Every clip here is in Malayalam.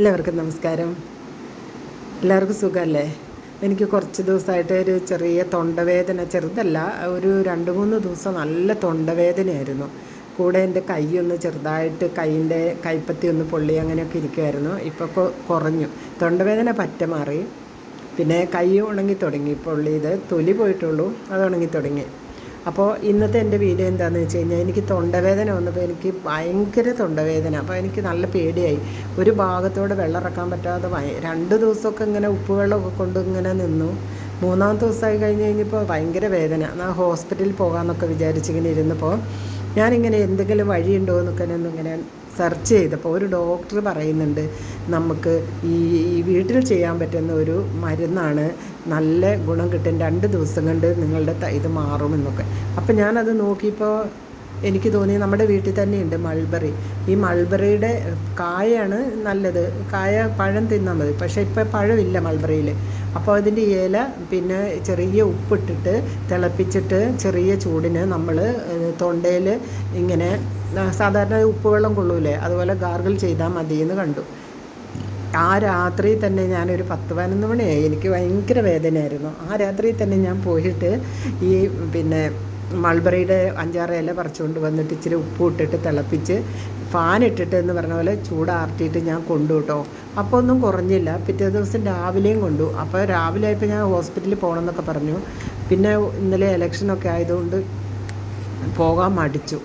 എല്ലാവർക്കും നമസ്കാരം. എല്ലാവർക്കും സുഖമല്ലേ എനിക്ക് കുറച്ച് ദിവസമായിട്ട് ഒരു ചെറിയ തൊണ്ടവേദന ചെറുതല്ല ഒരു രണ്ട് മൂന്ന് ദിവസം നല്ല തൊണ്ടവേദനയായിരുന്നു. കൂടെ എന്റെ കൈയൊന്ന് ചെറുതായിട്ട് കൈയിന്റെ കൈപ്പത്തി ഒന്ന് പൊള്ളി അങ്ങനെയൊക്കെ ഇരിക്കുമായിരുന്നു ഇപ്പോൾ കുറഞ്ഞു. തൊണ്ടവേദന പറ്റ മാറി. പിന്നെ കൈ ഉണങ്ങി തുടങ്ങി. പൊള്ളിയത് തൊലി പോയിട്ടുള്ളൂ. അത് ഉണങ്ങി തുടങ്ങി. അപ്പോൾ ഇന്നത്തെ എന്റെ വീഡിയോ എന്താണെന്ന് വെച്ച് കഴിഞ്ഞാൽ എനിക്ക് തൊണ്ടവേദന വന്നപ്പോൾ എനിക്ക് ഭയങ്കര തൊണ്ടവേദന. അപ്പോൾ എനിക്ക് നല്ല പേടിയായി. ഒരു ഭാഗത്തോടെ വെള്ളം ഇറക്കാൻ പറ്റാതെ രണ്ട് ദിവസമൊക്കെ ഇങ്ങനെ ഉപ്പുവെള്ളമൊക്കെ കൊണ്ട് ഇങ്ങനെ നിന്നു. മൂന്നാം ദിവസമായി കഴിഞ്ഞ് കഴിഞ്ഞപ്പോൾ ഭയങ്കര വേദന. ഞാൻ ഹോസ്പിറ്റലിൽ പോകാമെന്നൊക്കെ വിചാരിച്ചിങ്ങനെ ഇരുന്നപ്പോൾ ഞാനിങ്ങനെ എന്തെങ്കിലും വഴിയുണ്ടോ എന്നൊക്കെ ഒന്നിങ്ങനെ സെർച്ച് ചെയ്തപ്പോൾ ഒരു ഡോക്ടർ പറയുന്നുണ്ട് നമുക്ക് ഈ ഈ വീട്ടിൽ ചെയ്യാൻ പറ്റുന്ന ഒരു മരുന്നാണ് നല്ല ഗുണം കിട്ടും രണ്ട് ദിവസം കൊണ്ട് നിങ്ങളുടെ ഇത് മാറുമെന്നൊക്കെ അപ്പം ഞാനത് നോക്കിയപ്പോൾ എനിക്ക് തോന്നി നമ്മുടെ വീട്ടിൽ തന്നെയുണ്ട് മൾബറി ഈ മൾബറിയുടെ കായാണ് നല്ലത്. കായ പഴം തിന്നാൽ മതി. പക്ഷേ ഇപ്പോൾ പഴമില്ല മൾബറിയിൽ അപ്പോൾ അതിന്റെ ഇല പിന്നെ ചെറിയ ഉപ്പിട്ടിട്ട് തിളപ്പിച്ചിട്ട് ചെറിയ ചൂടിന് നമ്മൾ തൊണ്ടയിൽ ഇങ്ങനെ സാധാരണ ഉപ്പുവെള്ളം കൊള്ളൂലേ? അതുപോലെ ഗാർഗിൾ ചെയ്താൽ മതി എന്ന് കണ്ടു. ആ രാത്രി തന്നെ ഞാനൊരു പത്ത് പതിനൊന്ന് മണിയായി. എനിക്ക് ഭയങ്കര വേദനയായിരുന്നു. ആ രാത്രി തന്നെ ഞാൻ പോയിട്ട് ഈ പിന്നെ മൾബറിയുടെ അഞ്ചാറ് ഇല പറിച്ചുകൊണ്ട് വന്നിട്ട് ഇച്ചിരി ഉപ്പ് ഇട്ടിട്ട് തിളപ്പിച്ച് ഫാൻ ഇട്ടിട്ട് എന്ന് പറഞ്ഞ പോലെ ചൂടാർത്തിയിട്ട് ഞാൻ കൊണ്ടു കേട്ടോ. അപ്പോൾ ഒന്നും കുറഞ്ഞില്ല. പിറ്റേ ദിവസം രാവിലെയും കൊണ്ടു. അപ്പോൾ രാവിലെ ആയപ്പോൾ ഞാൻ ഹോസ്പിറ്റലിൽ പോകണം എന്നൊക്കെ പറഞ്ഞു. പിന്നെ ഇന്നലെ ഇലക്ഷനൊക്കെ ആയതുകൊണ്ട് പോകാൻ മടിച്ചു.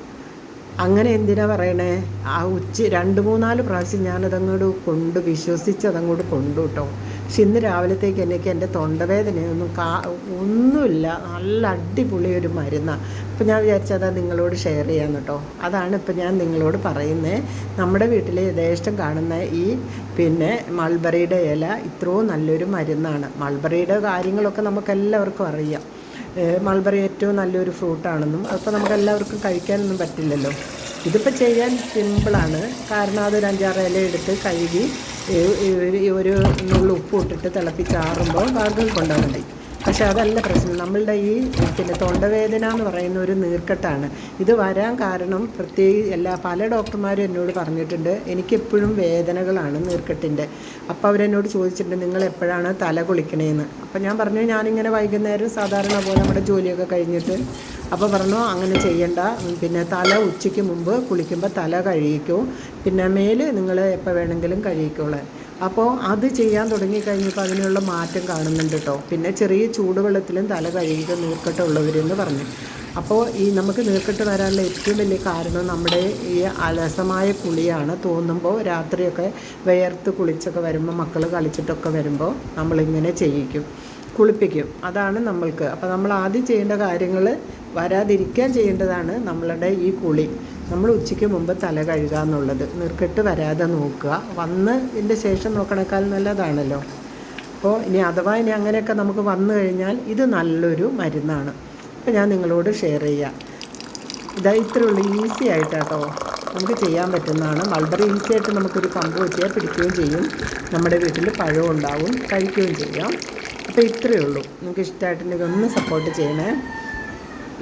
അങ്ങനെ എന്തിനാ പറയണേ? ആ ഉച്ച രണ്ട് മൂന്നാൽ പ്രാവശ്യം ഞാനതങ്ങോട്ട് കൊണ്ട് വിശ്വസിച്ച് അതങ്ങോട്ട് കൊണ്ടു കേട്ടോ. പക്ഷെ ഇന്ന് രാവിലത്തേക്ക് എനിക്ക് എന്റെ തൊണ്ടവേദനയൊന്നും കാ ഒന്നുമില്ല. നല്ല അടിപൊളി ഒരു മരുന്നാണ് അപ്പോൾ ഞാൻ വിചാരിച്ചത് നിങ്ങളോട് ഷെയർ ചെയ്യാൻ കേട്ടോ. അതാണ് ഇപ്പോൾ ഞാൻ നിങ്ങളോട് പറയുന്നത് നമ്മുടെ വീട്ടിൽ യഥേഷ്ടം കാണുന്ന ഈ പിന്നെ മൾബറിയുടെ ഇല ഇത്രയും നല്ലൊരു മരുന്നാണ്. മൾബറിയുടെ കാര്യങ്ങളൊക്കെ നമുക്കെല്ലാവർക്കും അറിയാം. മൾബറി ഏറ്റവും നല്ലൊരു ഫ്രൂട്ടാണെന്നും അപ്പോൾ നമുക്കെല്ലാവർക്കും കഴിക്കാനൊന്നും പറ്റില്ലല്ലോ. ഇതിപ്പോൾ ചെയ്യാൻ സിമ്പിളാണ് കാരണം അതൊരു അഞ്ചാറ് ഇല എടുത്ത് കഴുകി ഒരു- നുള്ളു ഉപ്പ് ഇട്ടിട്ട് തിളപ്പിച്ചാറുമ്പോൾ ഗാർഗിൾ കൊണ്ടാൽ മതി പക്ഷെ അതല്ല പ്രശ്നം. നമ്മളുടെ ഈ പിന്നെ തൊണ്ടവേദന എന്ന് പറയുന്ന ഒരു നീർക്കെട്ടാണ്. ഇത് വരാൻ കാരണം പ്രത്യേക എല്ലാ പല ഡോക്ടർമാരും എന്നോട് പറഞ്ഞിട്ടുണ്ട് എനിക്കെപ്പോഴും വേദനകളാണ് നീർക്കെട്ടിന്റെ. അപ്പോൾ അവരെന്നോട് ചോദിച്ചിട്ടുണ്ട് നിങ്ങൾ എപ്പോഴാണ് തല കുളിക്കണേന്ന്? അപ്പോൾ ഞാൻ പറഞ്ഞു ഞാനിങ്ങനെ വൈകുന്നേരം സാധാരണ പോലെ നമ്മുടെ ജോലിയൊക്കെ കഴിഞ്ഞിട്ട് അപ്പോൾ പറഞ്ഞു അങ്ങനെ ചെയ്യണ്ട. പിന്നെ തല ഉച്ചയ്ക്ക് മുമ്പ് കുളിക്കുമ്പോൾ തല കഴുകിക്കോ. പിന്നെ മേൽ നിങ്ങൾ എപ്പോൾ വേണമെങ്കിലും കഴുകിക്കോളെ. അപ്പോൾ അത് ചെയ്യാൻ തുടങ്ങിക്കഴിഞ്ഞപ്പോൾ അതിനുള്ള മാറ്റം കാണുന്നുണ്ട് കേട്ടോ പിന്നെ ചെറിയ ചൂടുവെള്ളത്തിലും തല കഴുകിയിട്ട് നീർക്കെട്ടുള്ളവരെന്ന് പറഞ്ഞു. അപ്പോൾ ഈ നമുക്ക് നീർക്കെട്ട് വരാനുള്ള ഏറ്റവും വലിയ കാരണം നമ്മുടെ ഈ അലസമായ കുളിയാണ്. തോന്നുമ്പോൾ രാത്രിയൊക്കെ വിയർത്ത് കുളിച്ചൊക്കെ വരുമ്പോൾ മക്കൾ കളിച്ചിട്ടൊക്കെ വരുമ്പോൾ നമ്മളിങ്ങനെ ചെയ്യിക്കും. കുളിപ്പിക്കും. അതാണ് നമ്മൾക്ക്. അപ്പോൾ നമ്മൾ ആദ്യം ചെയ്യേണ്ട കാര്യങ്ങൾ വരാതിരിക്കാൻ ചെയ്യേണ്ടതാണ് നമ്മളുടെ ഈ കുളി. നമ്മൾ ഉച്ചയ്ക്ക് മുമ്പ് തല കഴുകുക എന്നുള്ളത്. നിർക്കിട്ട് വരാതെ നോക്കുക. വന്ന് ഇതിന്റെ ശേഷം നോക്കണേക്കാൾ നല്ലതാണല്ലോ. അപ്പോൾ ഇനി അഥവാ ഇനി അങ്ങനെയൊക്കെ നമുക്ക് വന്നു കഴിഞ്ഞാൽ ഇത് നല്ലൊരു മരുന്നാണ്. അപ്പോൾ ഞാൻ നിങ്ങളോട് ഷെയർ ചെയ്യാം. ഇതാ ഉള്ളൂ. ഈസി ആയിട്ടാട്ടോ. നമുക്ക് ചെയ്യാൻ പറ്റുന്നതാണ്. വളരെ ഈസി ആയിട്ട് നമുക്കൊരു കമ്പ് വെച്ചാൽ പിടിക്കുകയും ചെയ്യും. നമ്മുടെ വീട്ടിൽ പഴവും ഉണ്ടാവും. കഴിക്കുകയും ചെയ്യാം. അപ്പോൾ ഇത്രയേ ഉള്ളൂ. നിങ്ങൾക്ക് ഇഷ്ടമായിട്ടുണ്ടെങ്കിൽ ഒന്ന് സപ്പോർട്ട് ചെയ്യണേ.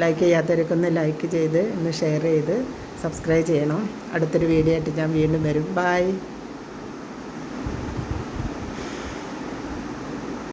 ലൈക്ക് ചെയ്യാത്തവരൊക്കെ ഒന്ന് ലൈക്ക് ചെയ്ത് ഒന്ന് ഷെയർ ചെയ്ത് സബ്സ്ക്രൈബ് ചെയ്യണം. അടുത്തൊരു വീഡിയോ ആയിട്ട് ഞാൻ വീണ്ടും വരും. ബൈ